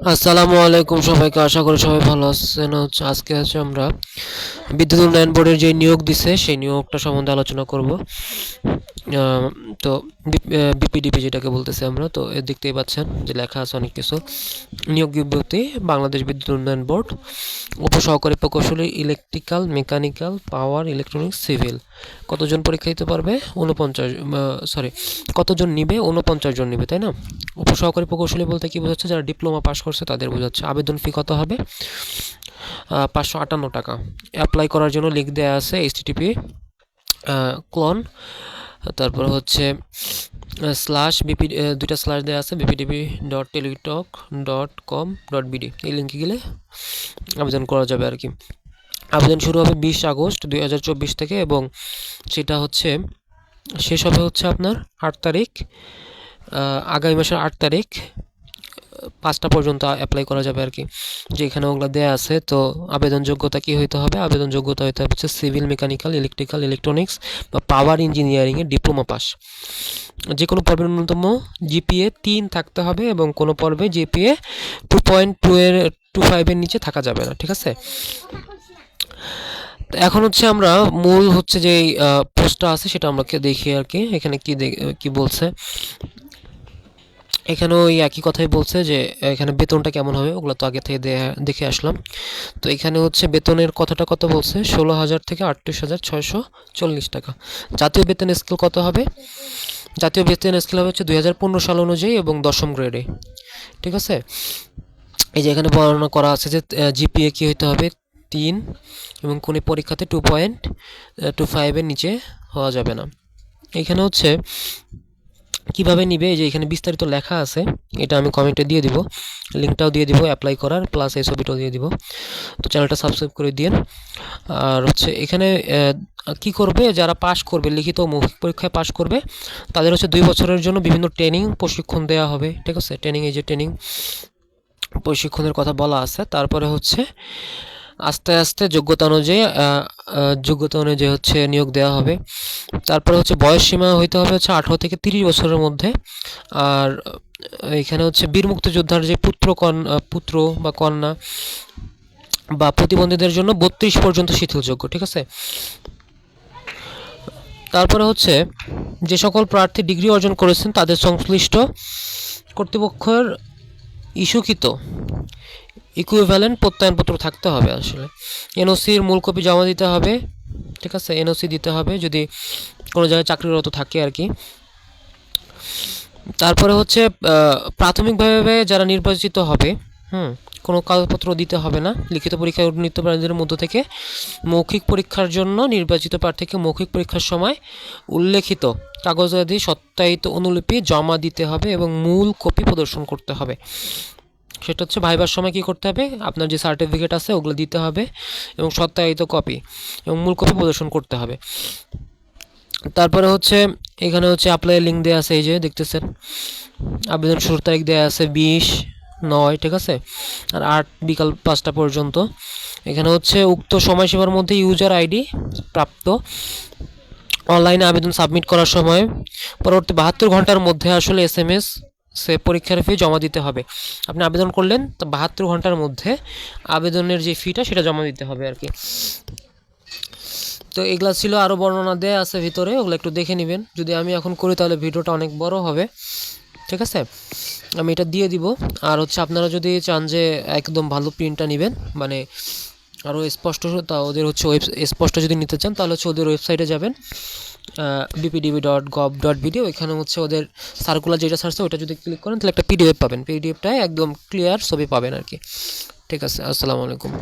আসসালামু আলাইকুম সবাইকে, আশা করি সবাই ভালো আছেন। হচ্ছে আজকে আছে আমরা বিদ্যুৎ উন্নয়ন বোর্ডের যে নিয়োগ দিছে, সেই নিয়োগটা সম্বন্ধে আলোচনা করব। তো বিপিডিপি যেটাকে বলতেছি আমরা, তো এর দেখতেই পাচ্ছেন যে লেখা আছে অনেক কিছু। নিয়োগ বিজ্ঞপ্তি, বাংলাদেশ বিদ্যুৎ উন্নয়ন বোর্ড, উপসহকারী প্রকৌশলী electrical mechanical power electronics civil কতজন পরীক্ষা দিতে পারবে? উনপঞ্চাশ সরি কতজন নিবে? উনপঞ্চাশ জন নিবে, তাই না? উপসহকারী প্রকৌশলী বলতে কি বোঝাচ্ছে? যারা ডিপ্লোমা পাস করছে তাদের বোঝাচ্ছে। আবেদন ফি কত হবে? পাঁচশো আটান্ন টাকা। অ্যাপ্লাই করার জন্য লিঙ্ক দেওয়া আছে এইচটিটিপি ক্লন তারপর হচ্ছে স্ল্যাশ বিপি দুইটা স্ল্যাশ দেওয়া আছে BPDP dot Teletalk dot com dot BD এই লিঙ্কে গেলে আবেদন করা যাবে আর কি। আবেদন শুরু হবে বিশ আগস্ট দুই হাজার চব্বিশ থেকে এবং সেটা হচ্ছে, শেষ হবে হচ্ছে আপনার আট তারিখ আগামী মাসের আট তারিখ পাঁচটা পর্যন্ত অ্যাপ্লাই করা যাবে আর কি যে এখানে ওগুলো দেওয়া আছে, তো আবেদন যোগ্যতা কি হইতে হবে? আবেদন যোগ্যতা হইতে হবে হচ্ছে সিভিল মেকানিক্যাল ইলেকট্রিক্যাল ইলেকট্রনিক্স বা পাওয়ার ইঞ্জিনিয়ারিংয়ে ডিপ্লোমা পাস যে কোনো পর্বের ন্যূনতম জিপিএ তিন থাকতে হবে এবং কোনো পর্বে জিপিএ টু পয়েন্ট টু এর টু ফাইভের নিচে থাকা যাবে না, ঠিক আছে? এখন হচ্ছে আমরা মূল হচ্ছে যে পোস্টটা আছে সেটা আমরা দেখি আর কি এখানে কি কি বলছে? এখানে ওই একই কথাই বলছে যে, এখানে বেতনটা কেমন হবে, ওগুলো তো আগে থেকে দেখে আসলাম। তো এখানে হচ্ছে বেতনের কথাটা কত বলছে? ষোলো হাজার থেকে আটত্রিশ হাজার ছয়শো চল্লিশ টাকা। জাতীয় বেতন স্কেল কত হবে? জাতীয় বেতন স্কেল হবে হচ্ছে দুই হাজার পনেরো সাল অনুযায়ী এবং দশম গ্রেডে। ঠিক আছে? এই যে এখানে বর্ণনা করা আছে যে জিপিএ কী হইতে হবে? তিন এবং কোনো পরীক্ষাতে টু পয়েন্ট টু ফাইভের নিচে হওয়া যাবে না। এখানে হচ্ছে কীভাবে নিবে? এই যে এখানে বিস্তারিত লেখা আছে, এটা আমি কমেন্টে দিয়ে দিব, লিঙ্কটাও দিয়ে দিব অ্যাপ্লাই করার প্লাস এই ছবিটাও দিয়ে দিব। তো চ্যানেলটা সাবস্ক্রাইব করে দিন আর হচ্ছে এখানে কি করবে? যারা পাশ করবে, লিখিত মৌখিক পরীক্ষায় পাশ করবে, তাদের হচ্ছে দুই বছরের জন্য বিভিন্ন ট্রেনিং প্রশিক্ষণ দেওয়া হবে, ঠিক আছে? ট্রেনিং এই যে ট্রেনিং প্রশিক্ষণের কথা বলা আছে। তারপরে হচ্ছে, আস্তে আস্তে যোগ্যতা অনুযায়ী যোগ্যতা অনুযায়ী হচ্ছে নিয়োগ দেওয়া হবে। তারপরে হচ্ছে বয়স সীমা হইতে হবে হচ্ছে আঠারো থেকে তিরিশ বছরের মধ্যে। আর এখানে হচ্ছে বীর মুক্তিযোদ্ধার যে পুত্র কন্যা পুত্র বা কন্যা বা প্রতিবন্ধীদের জন্য বত্রিশ পর্যন্ত শিথিলযোগ্য, ঠিক আছে? তারপরে হচ্ছে যে সকল প্রার্থী ডিগ্রি অর্জন করেছেন তাদের সংশ্লিষ্ট কর্তৃপক্ষের ইস্যুকৃত ইকুইভ্যালেন্ট প্রত্যয়নপত্র থাকতে হবে আসলে। এনওসির মূল কপি জমা দিতে হবে। ঠিক আছে এনওসি দিতে হবে যদি কোনো জায়গায় চাকরিরত থাকে আর কি। তারপরে হচ্ছে প্রাথমিকভাবে যারা নির্বাচিত হবে, হুম, কোনো কাগজপত্র দিতে হবে না। লিখিত পরীক্ষায় উন্নীত প্রাণীদের মধ্য থেকে মৌখিক পরীক্ষার জন্য নির্বাচিত প্রার্থীকে মৌখিক পরীক্ষার সময় উল্লেখিত কাগজাদি, সত্যায়িত অনুলিপি জমা দিতে হবে এবং মূল কপি প্রদর্শন করতে হবে। সেটা হচ্ছে ভাইবার সময় কী করতে হবে? আপনার যে সার্টিফিকেট আছে, ওগুলো দিতে হবে এবং সত্যায়িত কপি এবং মূল কপি প্রদর্শন করতে হবে। তারপরে হচ্ছে, এখানে হচ্ছে অ্যাপ্লাই লিঙ্ক দেওয়া আছে, এই যে দেখতেছেন। আবেদন শুরুর তারিখ দেওয়া আছে বিশ নয়, ঠিক আছে? আর আট বিকাল পাঁচটা পর্যন্ত। এখানে হচ্ছে উক্ত সময়সীমার মধ্যে ইউজার আইডি প্রাপ্ত। অনলাইনে আবেদন সাবমিট করার সময় পরবর্তী বাহাত্তর ঘণ্টার মধ্যে আসলে এস এম এস সে পরীক্ষার ফি জমা দিতে হবে। আপনি আবেদন করলেন তো বাহাত্তর ঘণ্টার মধ্যে আবেদনের যে ফিটা সেটা জমা দিতে হবে আর কি তো এগুলা ছিল আরও বর্ণনা দেয়া আছে ভিতরে, ওগুলো একটু দেখে নেবেন। যদি আমি এখন করি তাহলে ভিডিওটা অনেক বড় হবে। ঠিক আছে? আমি এটা দিয়ে দিব। আর হচ্ছে আপনারা যদি চান যে একদম ভালো প্রিন্টটা নেবেন মানে আরও স্পষ্ট তা ওদের হচ্ছে ওয়েব, স্পষ্ট যদি নিতে চান তাহলে হচ্ছে ওদের ওয়েবসাইটে যাবেন। BPDB dot gov dot BD ওইখানে হচ্ছে ওদের সার্কুলার যেটা সার্চ ওটা যদি ক্লিক করেন, তাহলে একটা পিডিএফ পাবেন। পিডিএফটায় একদম ক্লিয়ার ছবি পাবেন আর কি। ঠিক আছে, আসসালামু আলাইকুম।